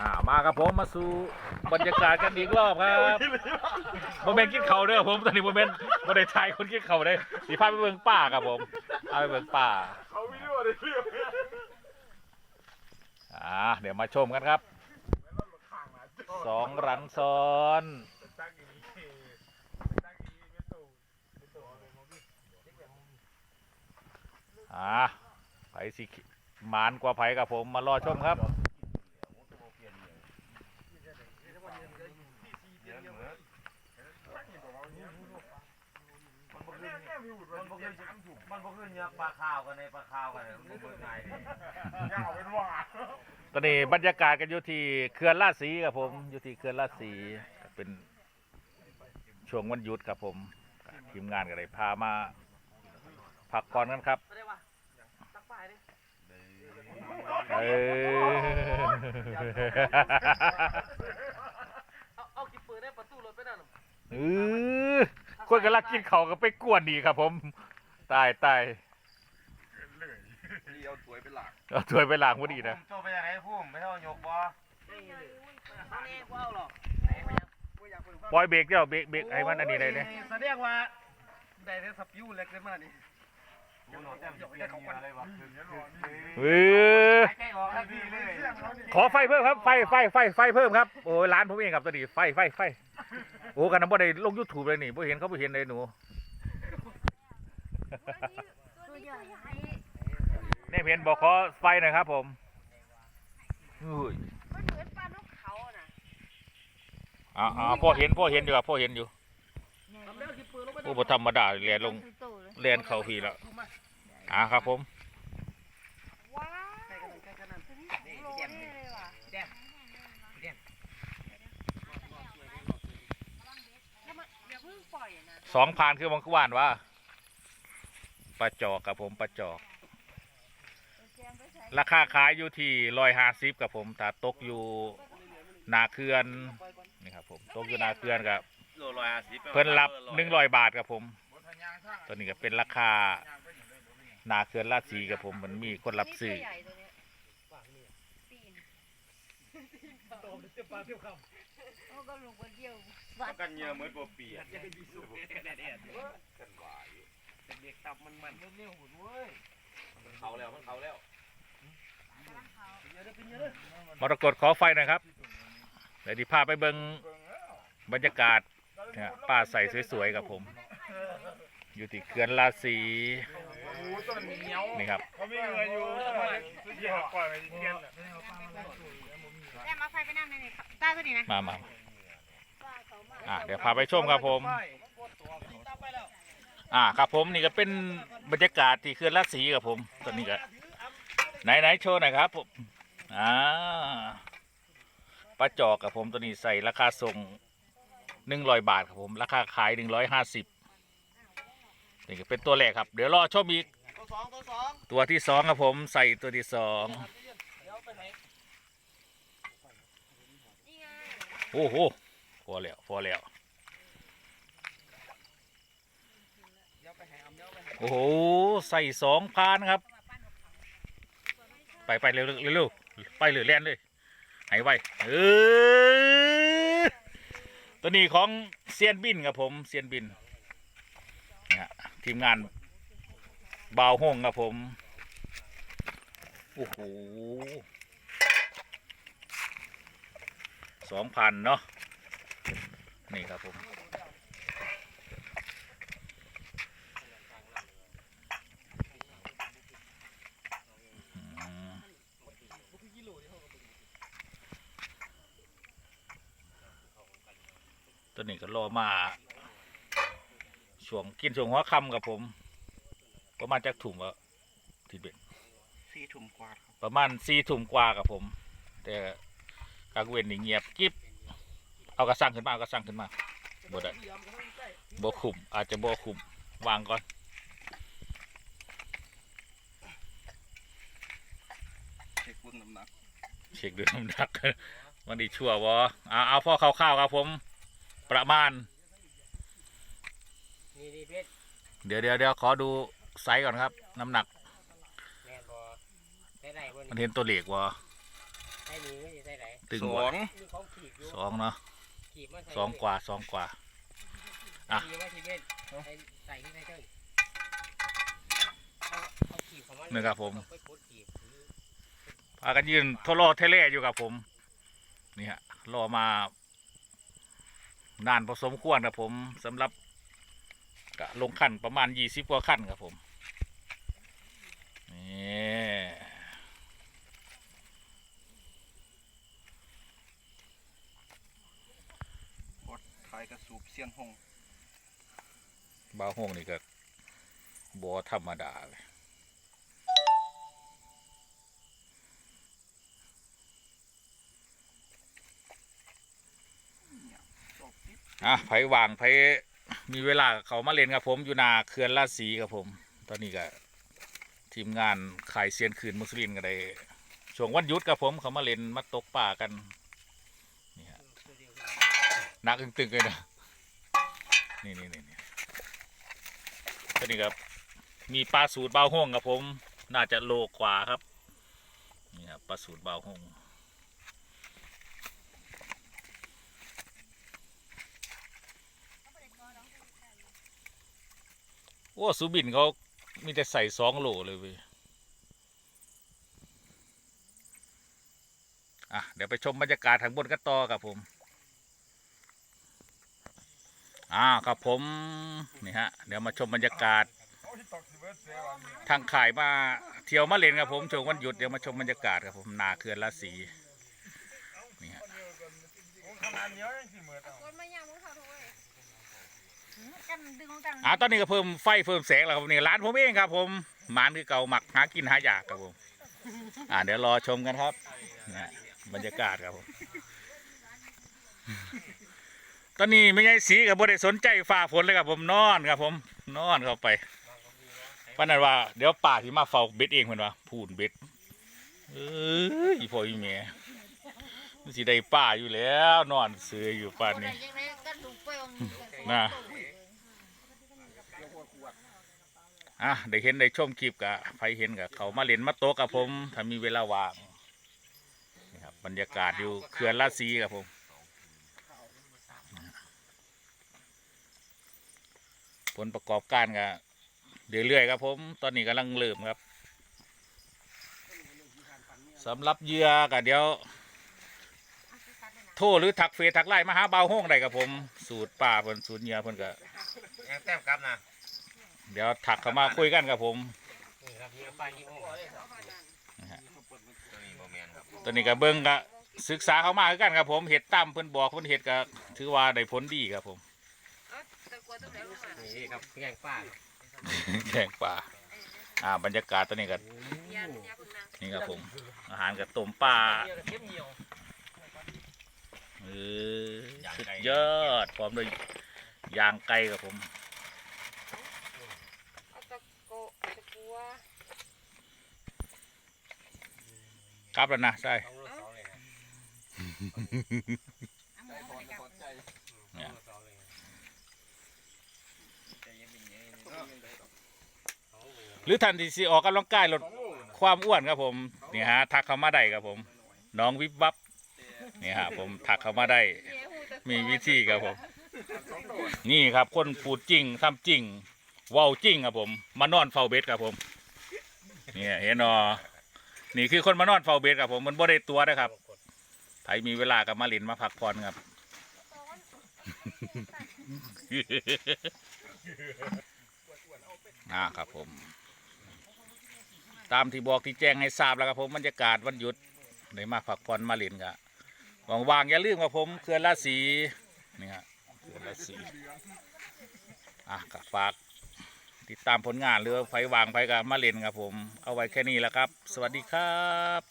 อ่ามาครับผมมาสู่บรรยากาศกันอีกรอบครับโมเมนต์กินเขาวเด้อผมตอนนี้โมเมนต์โมได้ทายคนกินเขาวได้สีพาไปเบิ่งป่าครับผมพาไปเบิ่งป่าเขาวิดีโอได้เรื่องอ่าเดี๋ยวมาชมกันครับสองหลังซ้อนตั้งอย่างนี้ตั้งอย่างนี้ไม่ตู่ไม่ตู่เอาเลยมองดิอ่าไผสิหมานกว่าไผกับผมมารอชมครับ มันบ่คือมันบ่คือเนื้อปลาขาวกันในปลาขาวกันมันบ่ง่ายดิยาวเป็นว่าตอนนี้บรรยากาศกันอยู่ที่เขื่อนลาดสีครับผมอยู่ที่เขื่อนลาดสีเป็นช่วงวันหยุดครับผมทีมงานก็เลยพามาพักผ่อนกันครับเออเอาเอากี่ปืนได้ประตูรถไปนั่นเออ คนกำลังกินเขาวก็ไปกวนดีครับ ผม ตายตายนี่เอาสวยเป็นหลักเอาถ้วยไปล้างพอดีนะ โจไปยังไงพุ่มไม่เท่ายกบ่นี่นี่กูเอาหรอปล่อยเบรกเดี๋ยวเบรกเบรกไอ้มันอันนี้เลยเนี่ยแสดงว่าได้ได้สับยูเล็กเลยมานี่ เปลี่ยนเนื้อเลยวะเออใกล้ออกทันทีเลยขอไฟเพิ่มครับ ไฟไฟไฟไฟเพิ่มครับ โอ้ยร้านผมเองครับตอนนี้ไฟไฟไฟโอ้กันน้ำบ่ได้ลงยูทูบเลยนี่บ่เห็นเขาบ่เห็นเลยหนูตัวใหญ่เนี่ยเห็นบอกขอไฟหน่อยครับ ผมอุ้ยมันเหมือนปลานกเขาอะนะอ่าอ่าพ่อเห็นพ่อเห็นอยู่ครับพ่อเห็นอยู่ทำแล้วกี่ปืนลงไปโอ้บ่ธรรมดาเรียนลงโตเลยเรียนเข้าพี่แล้ว อ่าครับผม ว้าวใกล้กันใกล้กันนั่นตัวนี้สองโลแน่เลยว่ะแล้วมันอย่าเพิ่งปล่อยนะสองพานคือมันคือว่านว่าปลาจอกครับผมปลาจอกราคาขายอยู่ที่ร้อยห้าสิบครับผมถ้าตกอยู่นาเขื่อนนี่ครับผมตกอยู่นาเขื่อนกับโลร้อยห้าสิบเพิ่นรับหนึ่งร้อยบาทครับผม ตัวนี้ก็เป็นราคา นาเขื่อนลาดสีครับผมมันมีคนรับซื้อตัวใหญ่ตัวเนี้ยปีนโตเต็มปากเต็มคโอ้ก็ลงไปเดียวประกันเนื้อเหมือนบ่เปียกำยังมีสูบแดดแดดเด็กตับมันมันเร็วๆหุ่นเว้ยเขาแล้วมันเขาแล้วเยอะเลยเป็นเยอะเลยมรกตขอไฟหน่อยครับเดี๋ยวที่พาไปเบิงบรรยากาศเนี่ยป้าใส่สวยๆครับผม อยู่ที่เขื่อนลาดสีนี่ครับเขาไม่เงินอยู่สุดยอดกว่าไปเทียนแต่มาไฟไปนั่งในนี่ตาตัวนี้นะมามาอ่าเดี๋ยวพาไปชมครับผมอ่าครับผมนี่ก็เป็นบรรยากาศที่เขื่อนลาดสีครับผมตอนนี้ก็ไหนไหนโชว์หน่อยครับผมอ่าปลาจอกกับผมตัวนี้ใส่ราคาส่งหนึ่งร้อยบาทครับผม ราคาขายหนึ่งร้อยห้าสิบ นี่ก็เป็นตัวแรกครับ เดี๋ยวรอชมอีก ตัวสองตัวสองตัวที่สองครับผมใส่ตัวที่สองเดี๋ยวไปไหนนี่ไงโอ้โหพอแล้วพอแล้วเดี๋ยวไปไหนเอาเดี๋ยวไปไหนโอ้โหใส่สองพานครับ ไปไปเร็วเร็วเร็วไปเลยแล่นเลยหายไวเออตัวนี้ของเซียนบินครับผมเซียนบิน ทีมงานบาวห้องครับผม โอ้โหสองพันเนาะนี่ครับผมตัวนี้ก็รอมา ช่วงกินช่วงหัวค่ำกับผม ประมาณจากถุงว่าที่เบ็ดสี่ถุ่มกว่าครับประมาณสี่ถุงกว่ากับผม แต่กากเวนนี่เงียบกิ๊บเอากระสังขึ้นมาเอากระสังขึ้นมาบ่ได้บ่คุมอาจจะบ่คุมวางก่อนเช็คบุญน้ำหนักเช็คดูน้ำหนักวันนี้ชั่ววะเอาเอาพ่อคร่าวๆครับผม ประมาณ นี่นี่เพชรเดี๋ยวเดี๋ยวเดี๋ยวขอดูไซส์ก่อนครับ น้ำหนัก แม่นบ่ได้ไหนบนมันเห็นตัวเลขวะได้มีไม่ได้ไหนตึงสบ่องสองเนาะขีบมาใส่สองกว่าสองกว่า อะ ขีบมาที่เบ็ดใส่ใส่ที่ไหนเจ้าเอาเอาขีบของมันนี่ครับผมไปกดขีบพากันยืนทดลองเทเล่อยู่กับผมนี่ฮะรอมานานพอสมควรครับผมสำหรับ กะลงขั้นประมาณยี่สิบกว่าขั้นครับผมนี่ขายกระสูบเสียงหงบ้าวห้องนี่ก็บอธรรมดาเลยอะไผวางไผ มีเวลาเขามาเล่นกับผมอยู่นาเขื่อนราชสีครับผม ตอนนี้ก็ทีมงานขายเซียนคืนมุสลิมก็ได้ช่วงวันยุดกับผมเขามาเล่นมาตกป่ากันนี่ฮะหนักตึงๆเลยนะนี่นี่นี่นี่ตอนนี้ครับ มีปลาสูตรเบาห้องกับผม น่าจะโลกว่าครับนี่ครับปลาสูตรเบาห้อง อ้สุบินเขามีแต่ใส่สองโหลเลยเว้ยอะเดี๋ยวไปชมบรรยากาศทางบนกันต่อครับผมอ่าครับผมนี่ฮะเดี๋ยวมาชมบรรยากาศ ทางข่ายมาเที่ยวมาเล่นครับผมช่วงวันหยุดเดี๋ยวมาชมบรรยากาศครับผมนาเขื่อนราศีนี่ฮะโอ้ขนา ดเหนียวยังสิเหมือนเอากดมาย่างมึงเขาด้วยกันดึงของกันอ่าตอนนี้ก็เพิ่มไฟเพิ่มแสงแล้วครับนี่ร้านผมเองครับ ผมหมานคือเก่าหมักหากินหายากครับผม อ่าเดี๋ยวรอชมกันครับนะฮะบรรยากาศครับผมตอนนี้ไม่ใช่สีกับบได้สนใจฝ่าฝนเลยครับผมนอนครับผมนอนเข้าไปเพราะนั้นว่าเดี๋ยวป่าที่มาเฝ้าเบ็ดเองเหมือนว่าพูนเบ็ดเอ้ยอีพ่ออีเมียมันสิได้ป่าอยู่แล้ว นอนเสืออยู่ป่านนี้ยังไงกันลุกไปองน่ะ อะได้เห็นได้ชมคลิปกับใครเห็นกับเขามาเล่นมาโต๊ะกับผม ถ้ามีเวลาว่างนี่ครับบรรยากาศอยู่เขื่อนราศีครับผมผลประกอบการก็เรื่อยๆครับผม ตอนนี้กำลังเริ่มครับสำหรับเหยื่อก็เดี๋ยว โทรหรือถักเฟซถักไลน์มาหาเบาห้องได้ครับผม สูตรป่าเพิ่นสูตรเยื่อเพิ่นก็ยังแต้มกลับนะ เดี๋ยวถักเข้ามาคุยกันครับผมนี่ครับนี่ปลาที่โอ้ตัวนี้โมเมนครับตอนนี้ก็เบิ้งก็ศึกษาเขามาคือกันครับผมเห็ดตั้มเพิ่นบอกเพิ่นเห็ดก็ถือว่าได้ผลดีครับผมนี่ครับแกงปลาแกงป่าอ่าบรรยากาศตอนนี้ก็นี่ครับผม อาหารกับต้มปลาเออสุดยอดพร้อมด้วยย่างไก่ครับผม ตะโกตะกัว ก ลับแล้วนะใช่สองโลสองเลยนะเนี่ยสองเลยหรือท่านที่สิออกกำลังกายลดความอ้วนครับผมนี่ฮะทักเข้ามาได้ครับผม น้องวิบวับนี่ฮะผมทักเข้ามาได้ มีวิธีครับผม นี่ครับคนพูดจริงทำจริงเว้าจริงครับผม มานอนเฝ้าเบ็ดครับผม เนี่ยเห็นเนอ นี่คือคนมานอนเฝ้าเบ็ดครับผมมันบ่ได้ตัวนะครับใครมีเวลาก็มาลินมาพักผ่อนครับอ่าครับผม ตามที่บอกที่แจ้งให้ทราบแล้วครับผมบรรยากาศวันหยุดได้มาพักผ่อนมาลินครับว่างๆอย่าลืมครับผมเขื่อนราศีนี่ฮะเขื่อนราศีอะก็ฝาก ติดตามผลงานหรือไฟวางไฟกับมาเล่นครับผม เอาไว้แค่นี้แล้วครับ สวัสดีครับ